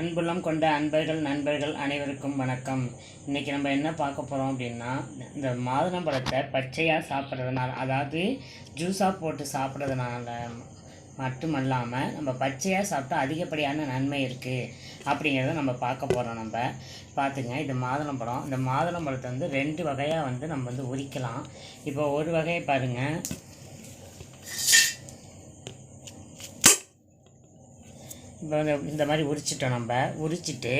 அன்புள்ளம் கொண்ட அன்பர்கள் நண்பர்கள் அனைவருக்கும் வணக்கம். இன்றைக்கி நம்ம என்ன பார்க்க போகிறோம் அப்படின்னா இந்த மாதுளம்பழத்தை பச்சையாக சாப்பிட்றதுனால அதாவது ஜூஸாக போட்டு சாப்பிட்றதுனால மட்டுமல்லாமல் நம்ம பச்சையாக சாப்பிட்டா அதிகப்படியான நன்மை இருக்குது அப்படிங்கிறத நம்ம பார்க்க போகிறோம் நம்ம. பார்த்துங்க இது மாதுளம்பழம் இந்த மாதுளம்பழத்தை வந்து ரெண்டு வகையாக வந்து நம்ம வந்து உரிக்கலாம். இப்போ ஒரு வகையை பாருங்கள் இப்போ வந்து இந்த மாதிரி உரிச்சிட்டோம் நம்ம. உரிச்சிட்டு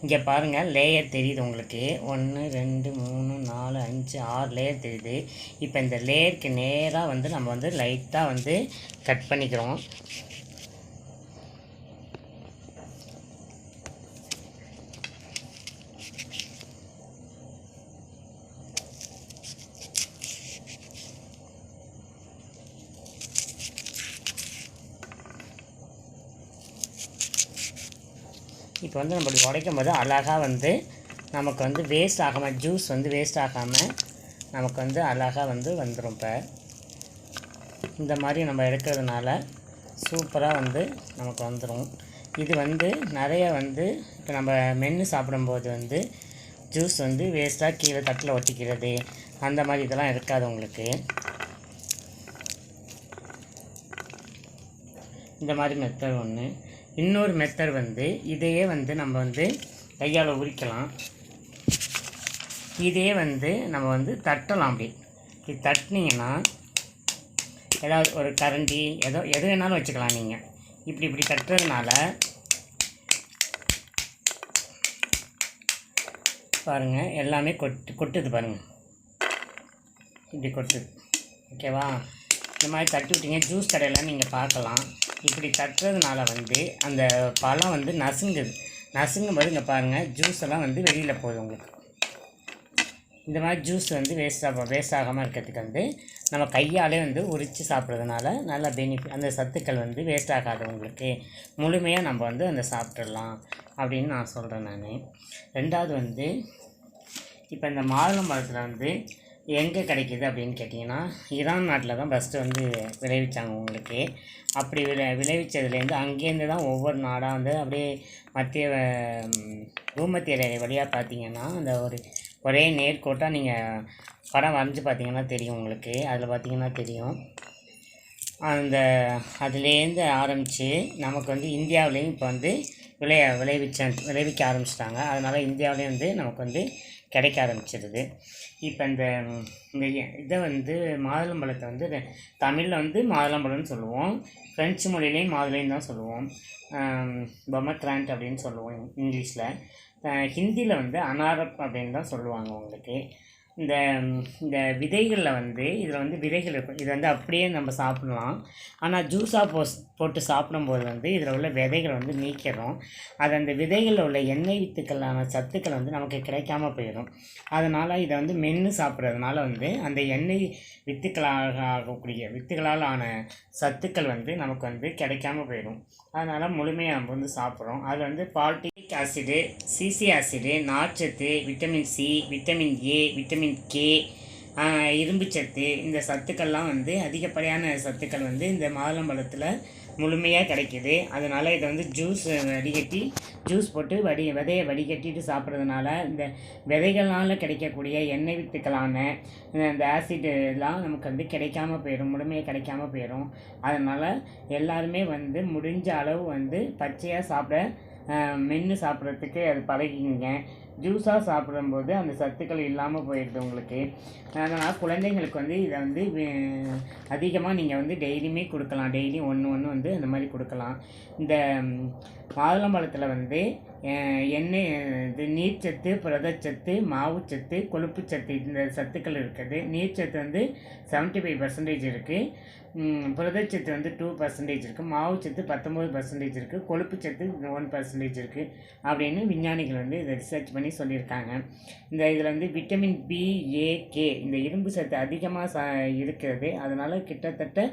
இங்கே பாருங்கள் லேயர் தெரியுது உங்களுக்கு. ஒன்று ரெண்டு மூணு நாலு அஞ்சு ஆறு லேயர் தெரியுது. இப்போ இந்த லேயருக்கு நேராக வந்து நம்ம வந்து லைட்டாக வந்து கட் பண்ணிக்கிறோம். இப்போ வந்து நம்ம உடைக்கும் போது அழகாக வந்து நமக்கு வந்து வேஸ்ட் ஆகாமல் ஜூஸ் வந்து வேஸ்ட் ஆகாமல் நமக்கு வந்து அழகாக வந்து வந்துடும் இப்போ. இந்த மாதிரி நம்ம எடுக்கிறதுனால சூப்பராக வந்து நமக்கு வந்துடும் இது வந்து நிறைய வந்து இப்போ நம்ம மென்று சாப்பிடும்போது வந்து ஜூஸ் வந்து வேஸ்ட்டாக கீழே தட்டில் ஒட்டிக்கிறது. அந்த மாதிரி இதெல்லாம் இருக்காது உங்களுக்கு. இந்த மாதிரி மெத்தட் ஒன்று இன்னொரு மெத்தட் வந்து இதையே வந்து நம்ம வந்து கையால் உரிக்கலாம். இதையே வந்து நம்ம வந்து தட்டலாம் அப்படி. இது தட்டினீங்கன்னா ஏதாவது ஒரு கரண்டி ஏதோ எது வேணாலும் வச்சுக்கலாம் நீங்கள் இப்படி இப்படி தட்டுறதுனால பாருங்கள் எல்லாமே கொட்டு கொட்டுது பாருங்கள் இப்படி கொட்டுது. ஓகேவா? இந்த மாதிரி தட்டி விட்டீங்க ஜூஸ் கடையில் நீங்கள் பார்க்கலாம். இப்படி தட்டுறதுனால வந்து அந்த பழம் வந்து நசுங்குது. நசுங்கும் போது இங்கே பாருங்கள் ஜூஸ் எல்லாம் வந்து வெளியில் போகுது உங்களுக்கு. இந்த மாதிரி ஜூஸ் வந்து வேஸ்ட் ஆக வேஸ்ட் ஆகாமல் இருக்கிறதுக்கு வந்து நம்ம கையாலே வந்து உரித்து சாப்பிட்றதுனால நல்ல பெனிஃபிட் அந்த சத்துக்கள் வந்து வேஸ்ட் ஆகாது உங்களுக்கு. முழுமையாக நம்ம வந்து அந்த சாப்பிட்றலாம் அப்படின்னு நான் சொல்கிறேன் நான். ரெண்டாவது வந்து இப்போ இந்த மாதுளம்பழத்தில் வந்து எங்கே கிடைக்கிது அப்படின்னு கேட்டிங்கன்னா ஈரான் நாட்டில் தான் ஃபஸ்ட்டு வந்து விளைவிச்சாங்க உங்களுக்கு. அப்படி விளை விளைவிச்சதுலேருந்து அங்கேருந்து தான் ஒவ்வொரு நாடாக வந்து அப்படியே மத்திய பூமத்திய ரேகை வழியாக பார்த்தீங்கன்னா அந்த ஒரு ஒரே நேர்கோட்டாக நீங்கள் படம் வரைஞ்சி பார்த்தீங்கன்னா தெரியும் உங்களுக்கு. அதில் பார்த்தீங்கன்னா தெரியும். அந்த அதுலேருந்து ஆரம்பித்து நமக்கு வந்து இந்தியாவிலையும் இப்போ வந்து விளைய விளைவிச்ச விளைவிக்க ஆரம்பிச்சிட்டாங்க. அதனால் இந்தியாவிலேயும் வந்து நமக்கு வந்து கிடைக்க ஆரம்பிச்சிருது இப்போ இந்த இந்த இதை வந்து மாதுளம்பழத்தை வந்து தமிழில் வந்து மாதுளம்பழம்னு சொல்லுவோம். ஃப்ரெஞ்சு மொழியிலையும் மாதுளையும் தான் சொல்லுவோம். பொமக்ராண்ட் அப்படின்னு சொல்லுவோம் இங்கிலீஷில். ஹிந்தியில் வந்து அனாரப் அப்படின்னு தான் சொல்லுவாங்க உங்களுக்கு. இந்த இந்த விதைகளில் வந்து இதில் வந்து விதைகள் இருக்கும். இது வந்து அப்படியே நம்ம சாப்பிடலாம். ஆனால் ஜூஸாக போ போட்டு சாப்பிடும்போது வந்து இதில் உள்ள விதைகளை வந்து நீக்கிறோம் அது அந்த விதைகளில் உள்ள எண்ணெய் வித்துக்களான சத்துக்கள் வந்து நமக்கு கிடைக்காம போயிடும். அதனால் இதை வந்து மென்று சாப்பிட்றதுனால வந்து அந்த எண்ணெய் வித்துக்களாக ஆகக்கூடிய வித்துகளால் ஆன சத்துக்கள் வந்து நமக்கு வந்து கிடைக்காம போயிடும். அதனால் முழுமையாக நம்ம வந்து சாப்பிட்றோம். அதில் வந்து பால்டிக் ஆசிடு சிசி ஆசிடு நார்ச்சத்து vitamin C vitamin A vitamin K இரும்புச்சத்து இந்த சத்துக்கள்லாம் வந்து அதிகப்படியான சத்துக்கள் வந்து இந்த மாதுளம்பழத்தில் முழுமையாக கிடைக்கிது. அதனால் இதை வந்து ஜூஸ் வடிகட்டி ஜூஸ் போட்டு வடி விதையை வடிகட்டிட்டு சாப்பிட்றதுனால இந்த விதைகளால் கிடைக்கக்கூடிய எண்ணெய் வித்துக்களான இந்த- ஆசிட் எல்லாம் நமக்கு வந்து கிடைக்காம போயிடும். முழுமையாக கிடைக்காம போயிடும். அதனால் எல்லாருமே வந்து முடிஞ்ச அளவு வந்து பச்சையாக சாப்பிட மென்று சாப்பிட்றதுக்கு அது பழகிங்க ஜூஸாக சாப்பிடும்போது அந்த சத்துக்கள் இல்லாமல் போயிடுது உங்களுக்கு. அதனால் குழந்தைங்களுக்கு வந்து இதை வந்து அதிகமாக நீங்கள் வந்து டெய்லியுமே கொடுக்கலாம். டெய்லி ஒன்று ஒன்று வந்து அந்த மாதிரி கொடுக்கலாம். இந்த மாதுளம்பழத்தில் வந்து எண்ணெய் இது நீர்ச்சத்து புரதச்சத்து மாவுச்சத்து கொழுப்பு சத்து இந்த சத்துக்கள் இருக்குது. நீர்ச்சத்து வந்து செவன்ட்டி ஃபைவ் பர்சன்டேஜ் இருக்குது புரதச்சத்து வந்து டூ பர்சன்டேஜ் இருக்குது மாவுச்சத்து பத்தொம்பது பர்சன்டேஜ் இருக்குது கொழுப்புச்சத்து ஒன் பர்சன்டேஜ் இருக்குது அப்படின்னு விஞ்ஞானிகள் வந்து இதை ரிசர்ச் பண்ணி சொல்லியிருக்காங்க. இந்த இதில் வந்து விட்டமின் பி ஏ கே இந்த இரும்பு சத்து அதிகமாக ச இருக்கிறது. அதனால் கிட்டத்தட்ட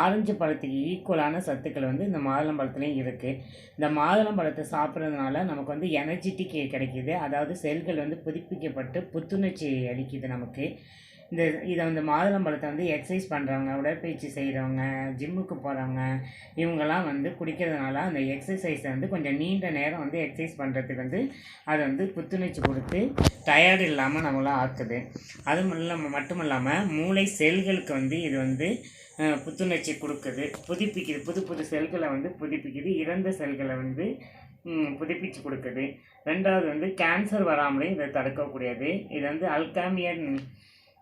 ஆரஞ்சு பழத்துக்கு ஈக்குவலான சத்துக்கள் வந்து இந்த மாதுளம்பழத்துலேயும் இருக்குது இந்த மாதுளம்பழத்தை சாப்பிட்றதுனால நமக்கு வந்து எனர்ஜிட்டிக் கிடைக்கிது. அதாவது செல்கள் வந்து புதுப்பிக்கப்பட்டு புத்துணர்ச்சி அளிக்குது நமக்கு. இந்த இதை வந்து மாதுளம்பழத்தை வந்து எக்ஸசைஸ் பண்ணுறவங்க உடற்பயிற்சி செய்கிறவங்க ஜிம்முக்கு போகிறவங்க இவங்கெல்லாம் வந்து குடிக்கிறதுனால அந்த எக்ஸசைஸை வந்து கொஞ்சம் நீண்ட நேரம் வந்து எக்ஸசைஸ் பண்ணுறதுக்கு வந்து அது வந்து புத்துணர்ச்சி கொடுத்து டயர்டு இல்லாமல் நம்மளாம் ஆக்குது. அது இல்லாமல் மட்டும் இல்லாமல் மூளை செல்களுக்கு வந்து இது வந்து புத்துணர்ச்சி கொடுக்குது. புதுப்பிக்குது. புது புது செல்களை வந்து புதுப்பிக்குது. இறந்த செல்களை வந்து புதுப்பிச்சு கொடுக்குது. ரெண்டாவது வந்து கேன்சர் வராமலே இதை தடுக்கக்கூடியது. இது வந்து அல்காமியன்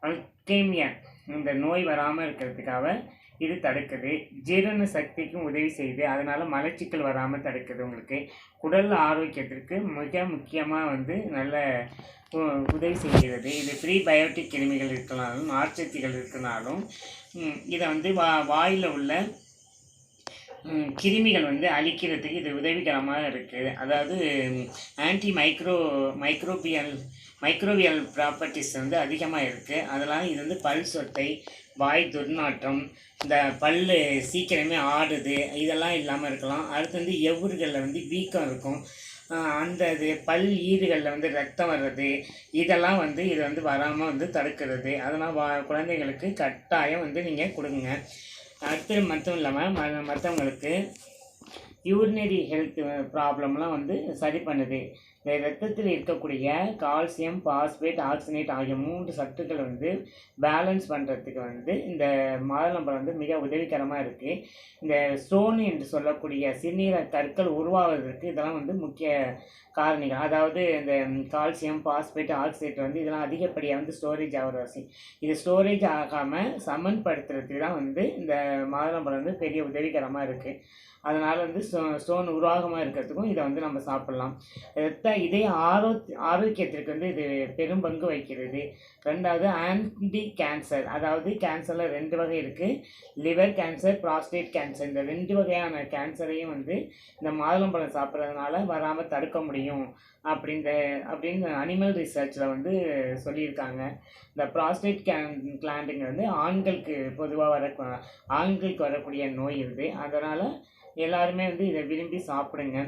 அல்கேமியா இந்த நோய் வராமல் இருக்கிறதுக்காக இது தடுக்குது. ஜீரண சக்திக்கும் உதவி செய்யுது. அதனால் மலச்சிக்கல் வராமல் தடுக்குது உங்களுக்கு. குடல் ஆரோக்கியத்திற்கு மிக முக்கியமாக வந்து நல்ல உ- உதவி செய்கிறது. இது ஃப்ரீ பயோட்டிக் கிருமிகள் இருக்கனாலும் நார்ச்சத்துகள் இருக்கனாலும் இதை வந்து வா வாயில் உள்ள கிருமிகள் வந்து அழிக்கிறதுக்கு இது உதவிகரமாக இருக்குது அதாவது anti micro microbial microbial properties வந்து அதிகமாக இருக்குது அதெல்லாம் இது வந்து பல் சொத்தை வாய் துர்நாற்றம் இந்த பல் சீக்கிரமே ஆடுது இதெல்லாம் இல்லாமல் இருக்கலாம். அடுத்து வந்து எவுறுகளில் வந்து வீக்கம் இருக்கும். அந்த இது பல் ஈறுகளில் வந்து ரத்தம் வர்றது இதெல்லாம் வந்து இது வந்து வராமல் வந்து தடுக்கிறது. அதெல்லாம் வா குழந்தைங்களுக்கு கட்டாயம் வந்து நீங்கள் கொடுங்க. அடுத்து மட்டும் இல்லாமல் ம மற்றவங்களுக்கு யூரினரி ஹெல்த் ப்ராப்ளம்லாம் வந்து சரி பண்ணுது. ரத்தத்தில் இருக்கக்கூடிய கால்சியம் பாஸ்பேட் ஆக்சினேட் ஆகிய மூன்று சத்துக்கள் வந்து பேலன்ஸ் பண்ணுறதுக்கு வந்து இந்த மாதுளம்பழம் வந்து மிக உதவிகரமாக இருக்குது இந்த ஸ்டோன் என்று சொல்லக்கூடிய சிறுநீர கற்கள் உருவாவதற்கு இதெல்லாம் வந்து முக்கிய காரணிகள். அதாவது இந்த கால்சியம் பாஸ்பேட் ஆக்சைட் வந்து இதெல்லாம் அதிகப்படியாக வந்து ஸ்டோரேஜ் ஆகிற வசதி. இது ஸ்டோரேஜ் ஆகாமல் சமன்படுத்துறதுக்கு தான் வந்து இந்த மாதுளம்பழம் வந்து பெரிய உதவிகரமாக இருக்குது அதனால் வந்து ஸ்டோ ஸ்டோன் உருவாகமாக இருக்கிறதுக்கும் இதை வந்து நம்ம சாப்பிட்லாம். ரத்த இதய ஆரோ ஆரோக்கியத்திற்கு வந்து இது பெரும் பங்கு வகிக்கிறது. ரெண்டாவது ஆன்டி கேன்சர் அதாவது கேன்சரில் ரெண்டு வகை இருக்குது லிவர் கேன்சர் ப்ராஸ்டேட் கேன்சர் இந்த ரெண்டு வகையான கேன்சரையும் வந்து இந்த மாதுளம்பழம் சாப்பிட்றதுனால வராமல் தடுக்க முடியும் அப்படின்ற அப்படின்னு அனிமல் ரிசர்ச்சில் வந்து சொல்லியிருக்காங்க. இந்த ப்ராஸ்டேட் கேன் கிளாண்டுங்க வந்து ஆண்களுக்கு பொதுவாக வர ஆண்களுக்கு வரக்கூடிய நோய் இது. அதனால் எல்லாருமே வந்து இதை விரும்பி சாப்பிடுங்க.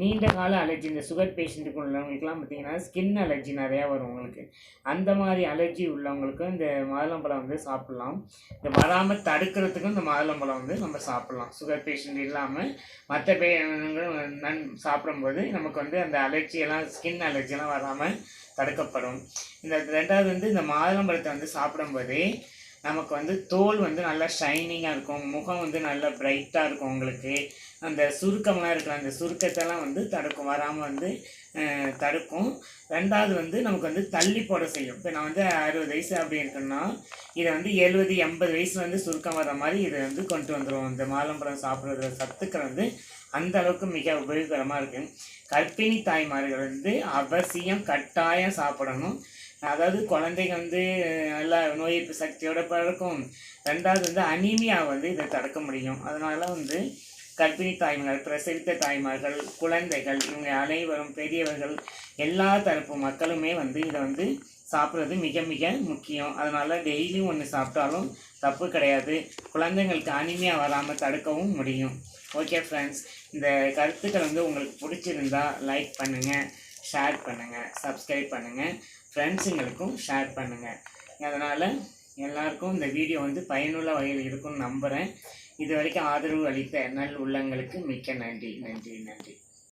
நீண்ட கால அலர்ஜி இந்த சுகர் பேஷண்ட்டுக்கு உள்ளவங்களுக்குலாம் பார்த்தீங்கன்னா ஸ்கின் அலர்ஜி நிறையா வரும் உங்களுக்கு. அந்த மாதிரி அலர்ஜி உள்ளவங்களுக்கும் இந்த மாதுளம்பழம் வந்து சாப்பிட்லாம். இந்த வராமல் தடுக்கிறதுக்கும் இந்த மாதுளம்பழம் வந்து நம்ம சாப்பிட்லாம். சுகர் பேஷண்ட் இல்லாமல் மற்ற பே நன் சாப்பிடும்போது நமக்கு வந்து அந்த அலர்ஜியெல்லாம் ஸ்கின் அலர்ஜியெல்லாம் வராமல் தடுக்கப்படும். இந்த ரெண்டாவது வந்து இந்த மாதுளம்பழத்தை வந்து சாப்பிடும்போதே நமக்கு வந்து தோல் வந்து நல்லா ஷைனிங்காக இருக்கும். முகம் வந்து நல்லா பிரைட்டாக இருக்கும் உங்களுக்கு. அந்த சுருக்கம்லாம் இருக்கிற அந்த சுருக்கத்தெல்லாம் வந்து தடுக்கும். வராமல் வந்து தடுக்கும். ரெண்டாவது வந்து நமக்கு வந்து தள்ளி போட செய்யும். இப்போ நான் வந்து அறுபது வயசு அப்படி இருக்குன்னா இதை வந்து எழுபது எண்பது வயசு வந்து சுருக்கம் வர மாதிரி இதை வந்து கொண்டு வந்துடும் இந்த மாலம்பழம் சாப்பிட்றது சத்துக்கள் வந்து அந்த அளவுக்கு மிக உபயோகரமாக இருக்குது கர்ப்பிணி தாய்மார்கள் வந்து அவசியம் கட்டாயம் சாப்பிடணும். அதாவது குழந்தைங்க வந்து நல்லா நோய் எதிர்ப்பு சக்தியோட பிறக்கும் ரெண்டாவது வந்து அனீமியா வந்து இதை தடுக்க முடியும். அதனால வந்து கர்ப்பிணி தாய்மார்கள் பிரசவித்த தாய்மார்கள் குழந்தைகள் இவங்க அனைவரும் பெரியவர்கள் எல்லா தரப்பு மக்களுமே வந்து இதை வந்து சாப்பிட்றது மிக மிக முக்கியம். அதனால் டெய்லியும் ஒன்று சாப்பிட்டாலும் தப்பு கிடையாது. குழந்தைங்களுக்கு அனிமையாக வராமல் தடுக்கவும் முடியும். ஓகே ஃப்ரெண்ட்ஸ் இந்த கருத்துக்கள் வந்து உங்களுக்கு பிடிச்சிருந்தா லைக் பண்ணுங்கள் ஷேர் பண்ணுங்கள் சப்ஸ்கிரைப் பண்ணுங்கள் ஃப்ரெண்ட்ஸுங்களுக்கும் ஷேர் பண்ணுங்கள் அதனால் எல்லாருக்கும் இந்த வீடியோ வந்து பயனுள்ள வகையில் இருக்கும்னு நம்புகிறேன் இது வரைக்கும் ஆதரவு அளித்த நல் உள்ளங்களுக்கு மிக்க நன்றி நன்றி நன்றி.